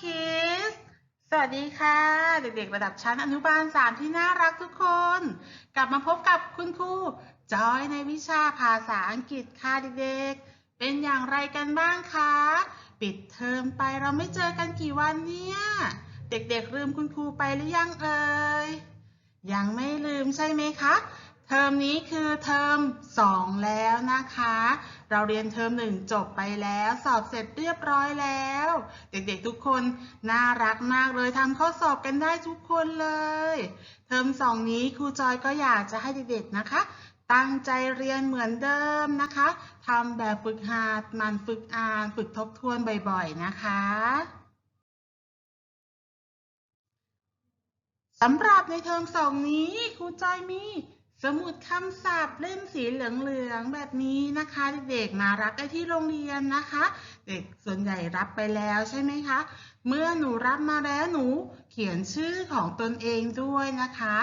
Kids สวัสดีค่ะ เด็กๆ ระดับชั้นอนุบาล 3 ที่น่ารักทุกคน กลับมาพบกับคุณครูจอยในวิชาภาษาอังกฤษค่ะเด็กๆ เป็นอย่างไรกันบ้างคะ ปิดเทอมไปเราไม่เจอกันกี่วันเนี่ย เด็กๆลืมคุณครูไปหรือยังเอ่ย ยังไม่ลืมใช่ไหมคะ เทอมนี้คือเทอม2 แล้วนะคะ เราเรียนเทอม1จบไปแล้ว สอบเสร็จเรียบร้อยแล้ว เด็กๆทุกคนน่ารักมากเลยทำข้อสอบกันได้ทุกคนเลย เทอม2 นี้ครูจอยก็อยากจะให้เด็กๆนะคะ ตั้งใจเรียนเหมือนเดิมนะคะทำแบบฝึกหัดมันฝึกอ่าน ฝึกทบทวนบ่อยๆนะคะสำหรับในเทอมสองนี้ครูจอยมี สมุดคำศัพท์เล่มสีเหลืองๆแบบนี้นะคะเด็กๆมารับได้ที่โรงเรียนนะคะ เด็กส่วนใหญ่รับไปแล้วใช่ไหมคะ เมื่อหนูรับมาแล้วหนูเขียนชื่อของตนเองด้วยนะคะ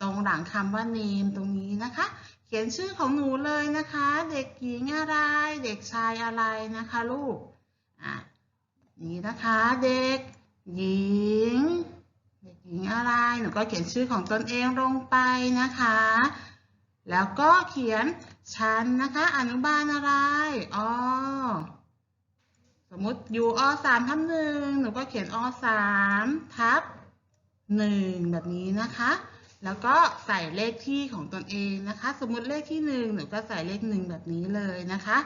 ตรงหลังคำว่า name ตรงนี้นะคะ เขียนชื่อของหนูเลยนะคะ เด็กหญิงอะไร เด็กชายอะไรนะคะลูกอะนี่นะคะเด็กหญิง หญิงอะไร หนูก็เขียนชื่อของตนเองลงไปนะคะ แล้วก็เขียนชั้นนะคะ อนุบาลอะไร อ๋อ สมมติอยู่อสามทับหนึ่งหนูก็เขียนอสามทับหนึ่งแบบนี้นะคะ แล้วก็ใส่เลขที่ของตนเองนะคะ สมมติเลขที่หนึ่งหนูก็ใส่เลขหนึ่งแบบนี้เลยนะคะ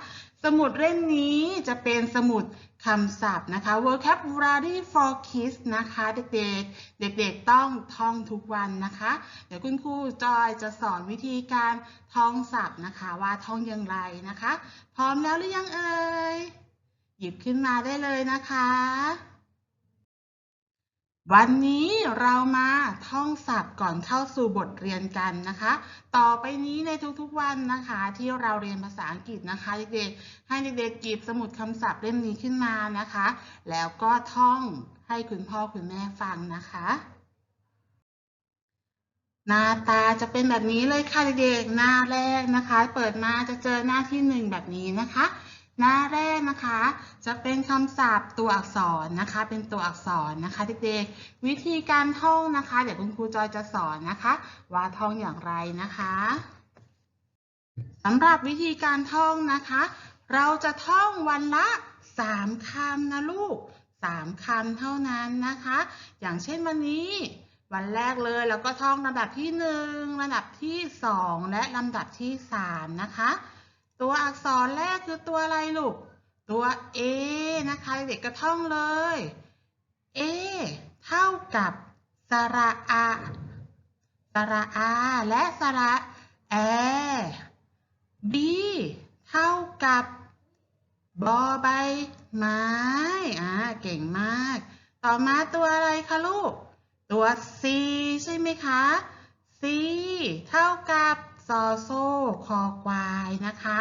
สมุดเล่มนี้จะเป็นสมุดคำศัพท์นะคะ vocabulary for kids นะคะ เด็กๆ เด็กๆ ต้องท่องทุกวันนะคะ เดี๋ยวคุณครูจอยจะสอนวิธีการท่องศัพท์นะคะ ว่าท่องอย่างไรนะคะ พร้อมแล้วหรือยังเอ่ย หยิบขึ้นมาได้เลยนะคะ วันนี้เรามาท่องศัพท์ก่อนเข้าสู่บทเรียนกันนะคะ ต่อไปนี้ในทุกๆวันนะคะ ที่เราเรียนภาษาอังกฤษนะคะเด็กๆให้เด็กๆหยิบสมุดคำศัพท์เล่มนี้ขึ้นมานะคะ แล้วก็ท่องให้คุณพ่อคุณแม่ฟังนะคะ หน้าตาจะเป็นแบบนี้เลยค่ะเด็กๆหน้าแรกนะคะ เปิดมาจะเจอหน้าที่หนึ่งแบบนี้นะคะ หน้าแรกนะคะ จะเป็นคำศัพท์ตัวอักษรนะคะ เป็นตัวอักษรนะคะเด็กๆวิธีการท่องนะคะ เดี๋ยวคุณครูจอยจะสอนนะคะ ว่าท่องอย่างไรนะคะสำหรับวิธีการท่องนะคะ เราจะท่องวันละสามคำนะลูกสามคำเท่านั้นนะคะ อย่างเช่นวันนี้ วันแรกเลยเราก็ท่องลำดับที่หนึ่งลำดับที่สองและลำดับที่สามนะคะ ตัวอักษรแรกคือตัวอะไรลูก ตัว A นะคะเด็กๆก็ท่องเลย A เท่ากับสระอาสระอาและสระแอ B เท่ากับบอใบไม้อ่าเก่งมาก ต่อมาตัวอะไรคะลูก ตัว C ใช่ไหมคะ C เท่ากับ ซอโซ่คอควายนะคะ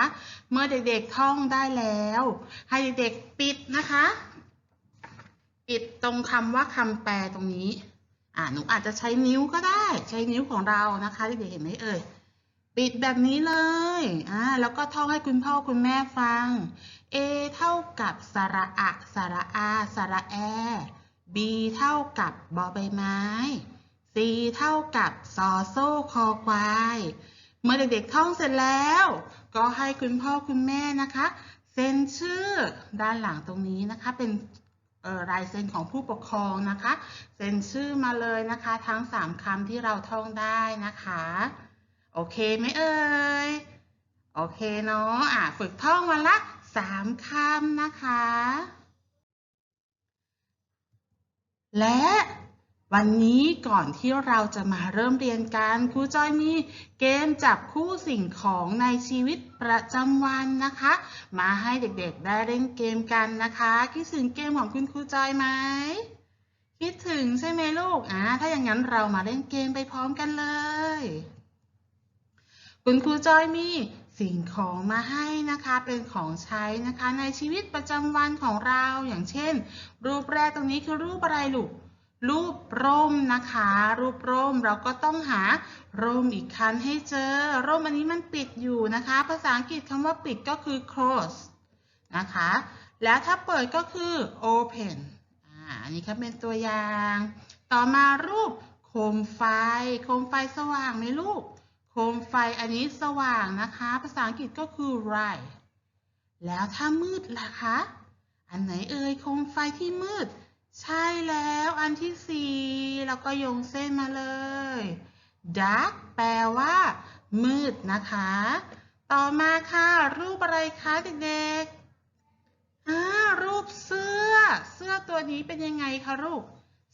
เมื่อเด็กๆท่องได้แล้ว ให้เด็กๆปิดนะคะ ปิดตรงคำว่าคำแปลตรงนี้อ่าหนูอาจจะใช้นิ้วก็ได้ ใช้นิ้วของเรานะคะเด็กๆเห็นไหมเอ่ยปิดแบบนี้เลย อ่า แล้วก็ท่องให้คุณพ่อคุณแม่ฟัง A เท่ากับสระอะ สระอา สระแอ B เท่ากับบอใบไม้ C เท่ากับซอโซ่คอควาย เมื่อเด็กๆท่องเสร็จแล้ว ก็ให้คุณพ่อคุณแม่นะคะ เซ็นชื่อด้านหลังตรงนี้นะคะ เป็นลายเซ็นของผู้ปกครองนะคะ เซ็นชื่อมาเลยนะคะ ทั้ง 3คำที่เราท่องได้นะคะ โอเคไหมเอ่ย โอเคเนาะอะฝึกท่องวันละสามคำนะคะ และ วันนี้ก่อนที่เราจะมาเริ่มเรียนกันครูจอยมีเกมจับคู่สิ่งของในชีวิตประจำวันนะคะ มาให้เด็กๆได้เล่นเกมกันนะคะคิดถึงเกมของคุณครูจอยไหมคิดถึงใช่ไหมลูกอ่าถ้าอย่างนั้นเรามาเล่นเกมไปพร้อมกันเลย คุณครูจอยมีสิ่งของมาให้นะคะเป็นของใช้นะคะในชีวิตประจำวันของเราอย่างเช่น รูปแรกตรงนี้คือรูปอะไรลูก รูปร่มนะคะ รูปร่มเราก็ต้องหาร่มอีกคันให้เจอ ร่มอันนี้มันปิดอยู่นะคะ ภาษาอังกฤษคำว่าปิดก็คือ close นะคะ แล้วถ้าเปิดก็คือ open อ่าอันนี้ครับเป็นตัวอย่าง ต่อมารูปโคมไฟ โคมไฟสว่างไหมลูก โคมไฟอันนี้สว่างนะคะ ภาษาอังกฤษก็คือ bright แล้วถ้ามืดล่ะคะ อันไหนเอ่ยโคมไฟที่มืด ใช่แล้วอันที่สี่เราก็โยงเส้นมาเลย dark แปลว่า มืดนะคะ ต่อมาค่ะ รูปอะไรคะเด็กๆรูปเสื้อ เสื้อตัวนี้เป็นยังไงคะลูก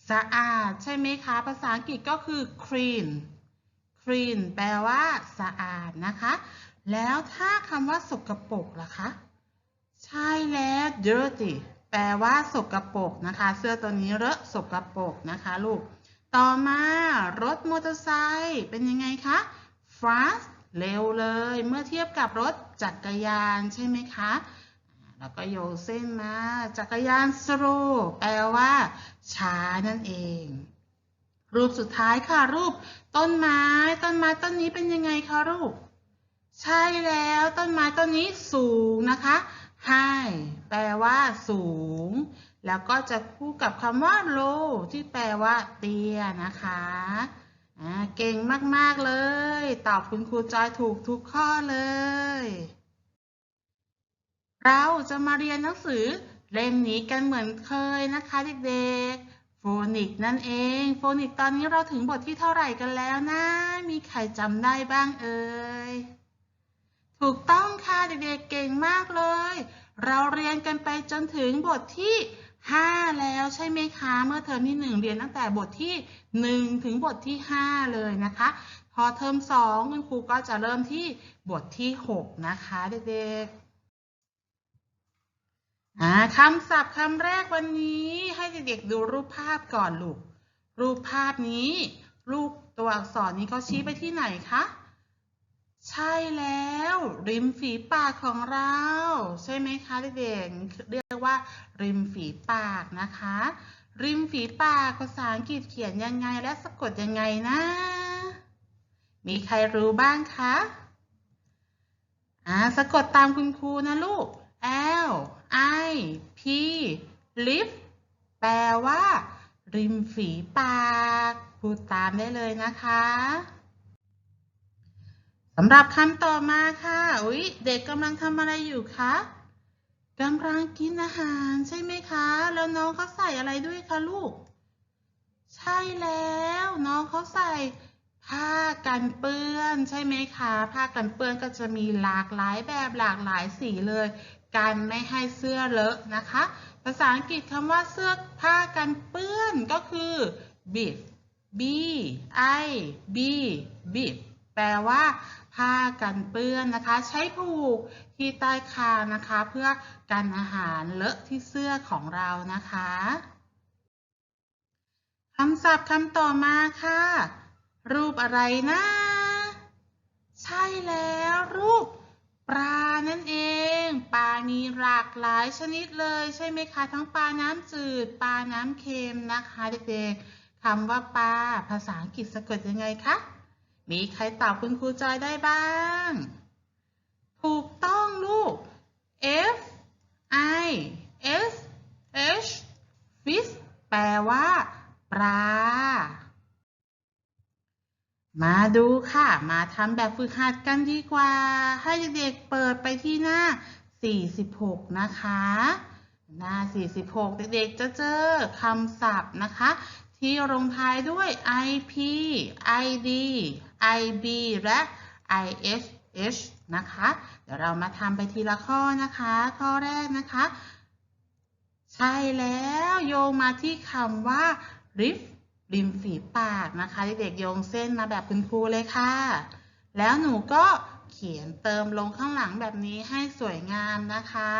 สะอาดใช่ไหมคะ ภาษาอังกฤษก็คือ clean clean แปลว่า สะอาดนะคะ แล้วถ้าคำว่าสกปรกล่ะคะ ใช่แล้ว dirty แปลว่าสกปรกนะคะ เสื้อตัวนี้เลอะสกปรกนะคะลูก ต่อมารถมอเตอร์ไซค์เป็นยังไงคะ fast เร็วเลย เมื่อเทียบกับรถจักรยานใช่ไหมคะ แล้วก็โยเส้นมา จักรยาน slow แปลว่าช้านั่นเอง รูปสุดท้ายค่ะ รูปต้นไม้ ต้นไม้ต้นนี้เป็นยังไงคะลูก ใช่แล้วต้นไม้ต้นนี้สูงนะคะ high แปลว่าสูง แล้วก็จะคู่กับคำว่า low ที่แปลว่าเตี้ยนะคะอ่าเก่งมาก ๆ เลย ตอบคุณครูจอยถูกทุกข้อเลย เราจะมาเรียนหนังสือเล่มนี้กันเหมือนเคยนะคะเด็กๆ โฟนิกนั่นเอง โฟนิกตอนนี้เราถึงบทที่เท่าไหร่กันแล้วนะ มีใครจำได้บ้างเอ่ย ถูกต้องค่ะเด็กๆเก่งมากเลย เราเรียนกันไปจนถึงบทที่ 5 แล้วใช่ไหมคะเมื่อเทอมที่ 1 เรียนตั้งแต่บทที่ 1 ถึงบทที่ 5 เลยนะคะ พอเทอม2คุณครูก็จะเริ่มที่บทที่ 6 นะคะเด็กๆคำศัพท์คำแรกวันนี้ให้เด็กๆดูรูปภาพก่อนลูก รูปภาพนี้ รูปตัวอักษรนี้เขาชี้ไปที่ไหนคะ ใช่แล้ว ริมฝีปากของเรา ใช่ไหมคะเด็กๆเรียกว่า ริมฝีปากนะคะ ริมฝีปากภาษาอังกฤษเขียนยังไงและสะกดยังไงนะ มีใครรู้บ้างคะอ่าสะกดตามคุณครูนะลูก L I P lip แปลว่า ริมฝีปาก พูดตามได้เลยนะคะ สำหรับคำต่อมาค่ะอุ๊ยเด็กกำลังทำอะไรอยู่คะกำลังกินอาหารใช่ไหมคะ แล้วน้องเขาใส่อะไรด้วยคะลูก ใช่แล้ว น้องเขาใส่ผ้ากันเปื้อนใช่ไหมคะ ผ้ากันเปื้อนก็จะมีหลากหลายแบบหลากหลายสีเลยกันไม่ให้เสื้อเลอะนะคะ ภาษาอังกฤษคำว่าเสื้อผ้ากันเปื้อนก็คือ bib b i bib แปลว่า ผ้ากันเปื้อนนะคะ ใช้ผูกที่ใต้คางนะคะ เพื่อกันอาหารเลอะที่เสื้อของเรานะคะคำศัพท์คำต่อมาค่ะ รูปอะไรนะ ใช่แล้วรูปปลานั่นเอง ปลามีหลากหลายชนิดเลยใช่ไหมคะ ทั้งปลาน้ำจืด ปลาน้ำเค็มนะคะเด็กๆคำว่าปลาภาษาอังกฤษสะกดยังไงคะ มีใครตอบคุณครูจอยได้บ้าง ถูกต้องลูก F I S H fish แปลว่า ปลา มาดูค่ะ มาทำแบบฝึกหัดกันดีกว่า ให้เด็กๆเปิดไปที่หน้า 46 นะคะ หน้า 46 เด็กๆจะเจอคำศัพท์นะคะ ที่ลงท้ายด้วย IP ID IB และ ISH นะคะ เดี๋ยวเรามาทำไปทีละข้อนะคะ ข้อแรกนะคะ ใช่แล้วโยงมาที่คำว่า r i f ริมฝีปากนะคะเด็กๆโยงเส้นมาแบบคุณครูเลยค่ะ แล้วหนูก็เขียนเติมลงข้างหลังแบบนี้ให้สวยงามนะคะ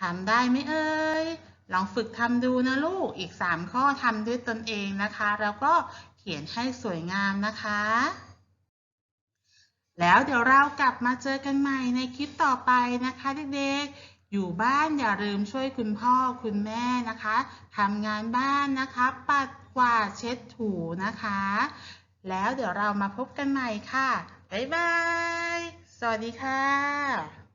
ทำได้ไหมเอ่ย ลองฝึกทำดูนะลูก อีก 3 ข้อทำด้วยตนเองนะคะ แล้วก็เขียนให้สวยงามนะคะ แล้วเดี๋ยวเรากลับมาเจอกันใหม่ในคลิปต่อไปนะคะเด็กๆ อยู่บ้านอย่าลืมช่วยคุณพ่อคุณแม่นะคะทำงานบ้านนะคะ ปัดกวาดเช็ดถูนะคะ แล้วเดี๋ยวเรามาพบกันใหม่ค่ะ บ๊ายบาย สวัสดีค่ะ